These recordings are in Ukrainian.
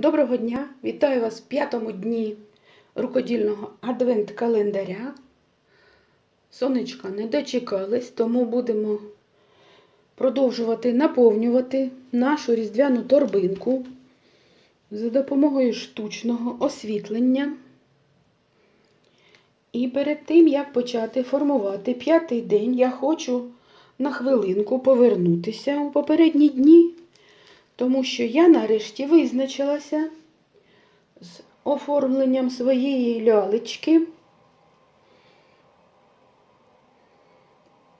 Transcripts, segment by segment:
Доброго дня! Вітаю вас в п'ятому дні рукодільного адвент-календаря. Сонечка не дочекались, тому будемо продовжувати наповнювати нашу різдвяну торбинку за допомогою штучного освітлення. І перед тим, як почати формувати п'ятий день, я хочу на хвилинку повернутися у попередні дні тому що я нарешті визначилася з оформленням своєї лялечки.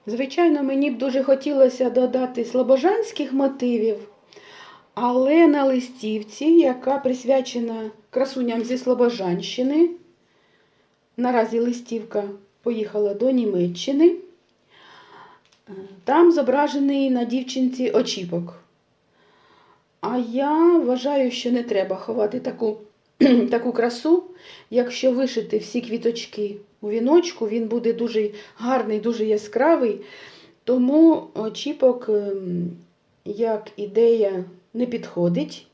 Звичайно, мені б дуже хотілося додати слобожанських мотивів, але на листівці, яка присвячена красуням зі Слобожанщини, наразі листівка поїхала до Німеччини, там зображений на дівчинці очіпок. А я вважаю, що не треба ховати таку, таку красу. Якщо вишити всі квіточки у віночку, він буде дуже гарний, дуже яскравий. Тому очіпок, ем, як ідея, не підходить.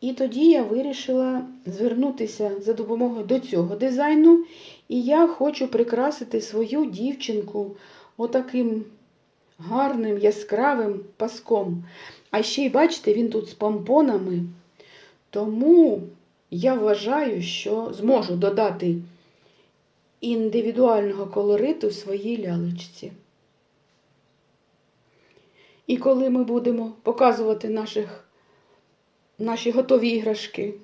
І тоді я вирішила звернутися за допомогою до цього дизайну. І я хочу прикрасити свою дівчинку отаким гарним яскравим паском. А ще й бачите, він тут з помпонами. Тому я вважаю, що зможу додати індивідуального колориту своїй лялечці. І коли ми будемо показувати наших, наші готові іграшки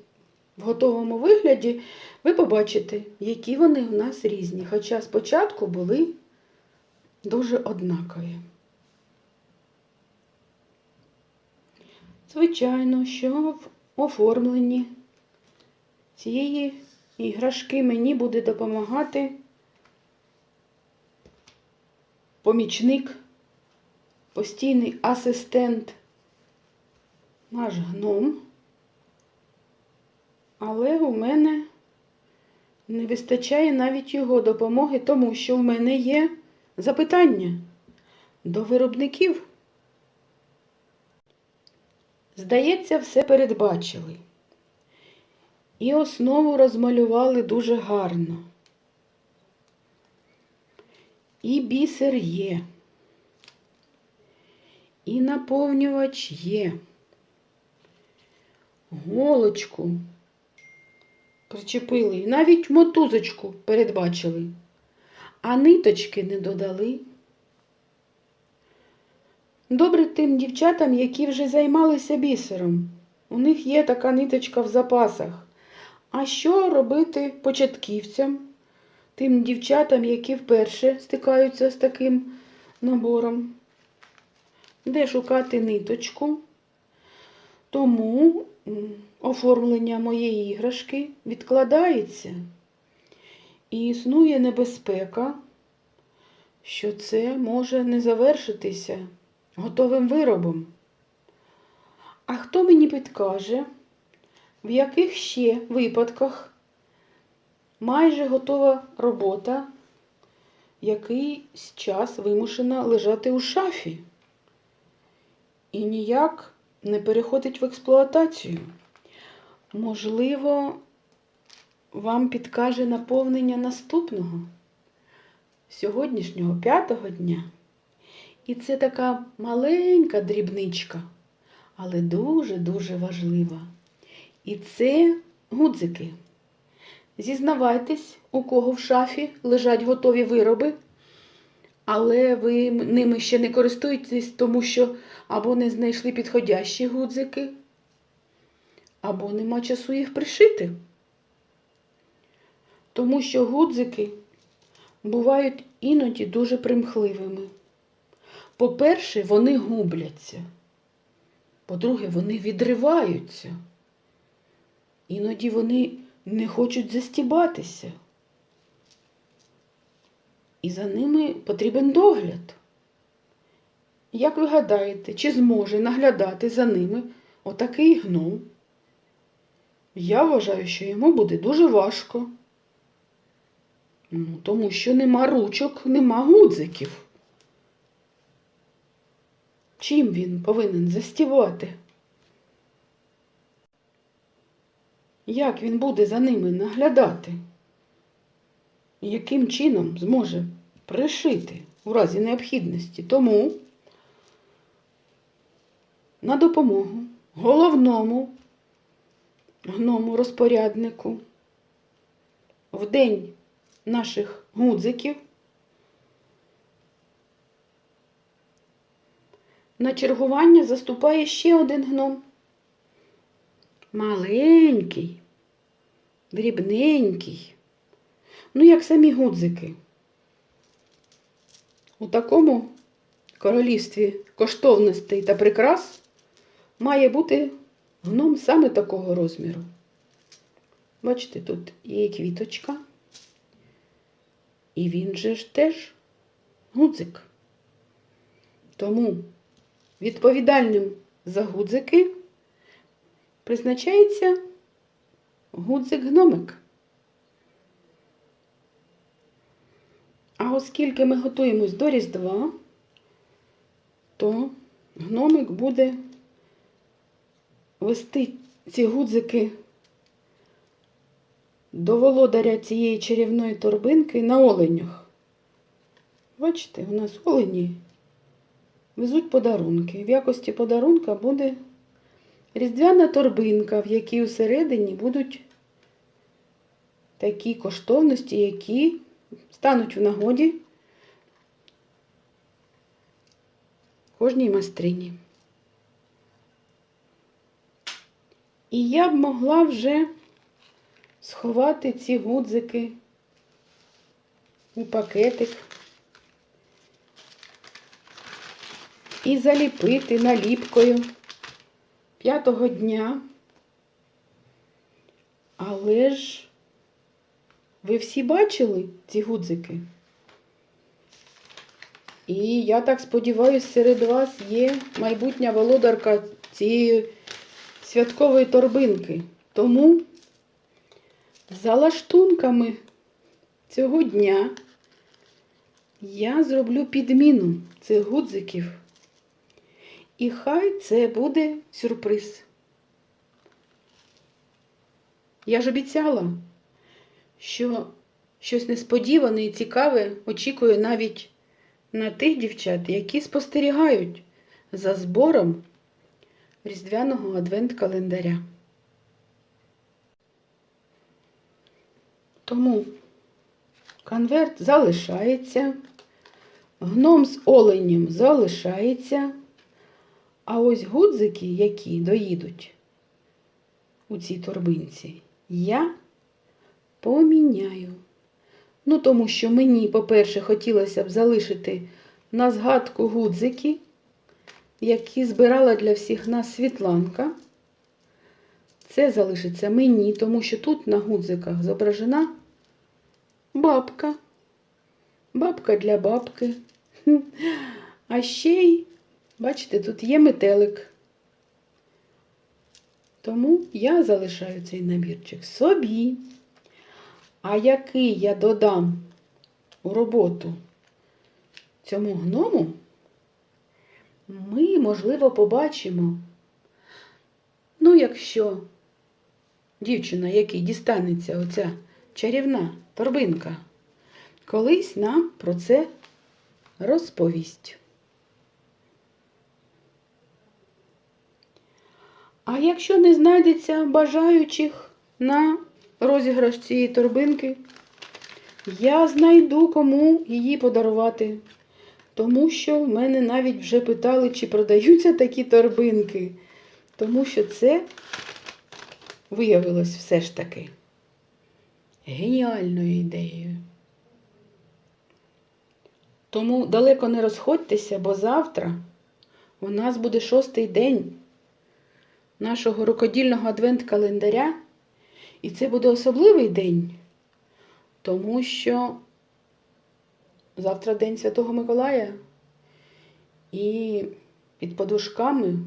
в готовому вигляді, ви побачите, які вони в нас різні. Хоча спочатку були дуже однакові. Звичайно, що в оформленні цієї іграшки мені буде допомагати помічник, постійний асистент, наш гном. Але у мене не вистачає навіть його допомоги, тому що в мене є запитання до виробників. Здається, все передбачили. І основу розмалювали дуже гарно. І бісер є. І наповнювач є. Голочку причепили. І навіть мотузочку передбачили. А ниточки не додали. Добре тим дівчатам, які вже займалися бісером. У них є така ниточка в запасах. А що робити початківцям, тим дівчатам, які вперше стикаються з таким набором? Де шукати ниточку? Тому оформлення моєї іграшки відкладається. І існує небезпека, що це може не завершитися готовим виробом. А хто мені підкаже, в яких ще випадках майже готова робота, якийсь час вимушена лежати у шафі і ніяк не переходить в експлуатацію? Можливо, вам підкаже наповнення наступного сьогоднішнього п'ятого дня. І це така маленька дрібничка, але дуже-дуже важлива. І це гудзики. Зізнавайтесь, у кого в шафі лежать готові вироби, але ви ними ще не користуєтесь, тому що або не знайшли підходящі гудзики, або нема часу їх пришити. Тому що гудзики бувають іноді дуже примхливими. По-перше, вони губляться. По-друге, вони відриваються. Іноді вони не хочуть застібатися. І за ними потрібен догляд. Як ви гадаєте, чи зможе наглядати за ними отакий гном? Я вважаю, що йому буде дуже важко. Ну, Тому що нема ручок, нема гудзиків. Чим він повинен застівати? як він буде за ними наглядати, яким чином зможе пришити у разі необхідності. Тому на допомогу головному гному розпоряднику в день наших гудзиків на чергування заступає ще один гном. Маленький, дрібненький, ну, як самі гудзики. У такому королівстві коштовностей та прикрас має бути гном саме такого розміру. Бачите, тут є квіточка. І він же ж теж гудзик. Тому відповідальним за гудзики призначається гудзик-гномик. А оскільки ми готуємось до Різдва, то гномик буде вести ці гудзики до володаря цієї чарівної торбинки на оленях. Бачите, у нас олені везуть подарунки. В якості подарунка буде різдвяна торбинка, в якій усередині будуть такі коштовності, які стануть в нагоді кожній майстрині. І я б могла вже сховати ці гудзики у пакетик і заліпити наліпкою п'ятого дня. Але ж ви всі бачили ці гудзики? І я так сподіваюся, серед вас є майбутня володарка цієї святкової торбинки. Тому за лаштунками цього дня я зроблю підміну цих гудзиків. І хай це буде сюрприз. Я ж обіцяла, що щось несподіване і цікаве очікує навіть на тих дівчат, які спостерігають за збором різдвяного адвент-календаря. Тому конверт залишається, гном з оленем залишається, а ось гудзики, які доїдуть у цій торбинці, я поміняю. Ну, тому що мені, по-перше, хотілося б залишити на згадку гудзики, які збирала для всіх нас Світланка. Це залишиться мені, тому що тут на гудзиках зображена бабка. Бабка для бабки. А ще й, бачите, тут є метелик. Тому я залишаю цей набірчик собі. А який я додам у роботу цьому гному, ми, можливо, побачимо. Ну, якщо дівчина, якій дістанеться оця чарівна торбинка, колись нам про це розповість. А якщо не знайдеться бажаючих на розіграш цієї торбинки, я знайду кому її подарувати. Тому що в мене навіть вже питали, чи продаються такі торбинки. Тому що це виявилось все ж таки геніальною ідеєю. Тому далеко не розходьтеся, бо завтра у нас буде шостий день нашого рукодільного адвент-календаря. І це буде особливий день, тому що завтра День Святого Миколая, і під подушками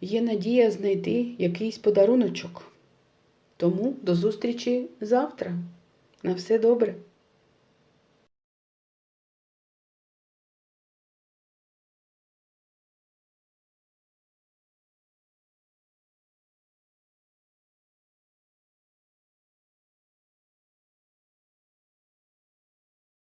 є надія знайти якийсь подаруночок. Тому до зустрічі завтра. На все добре!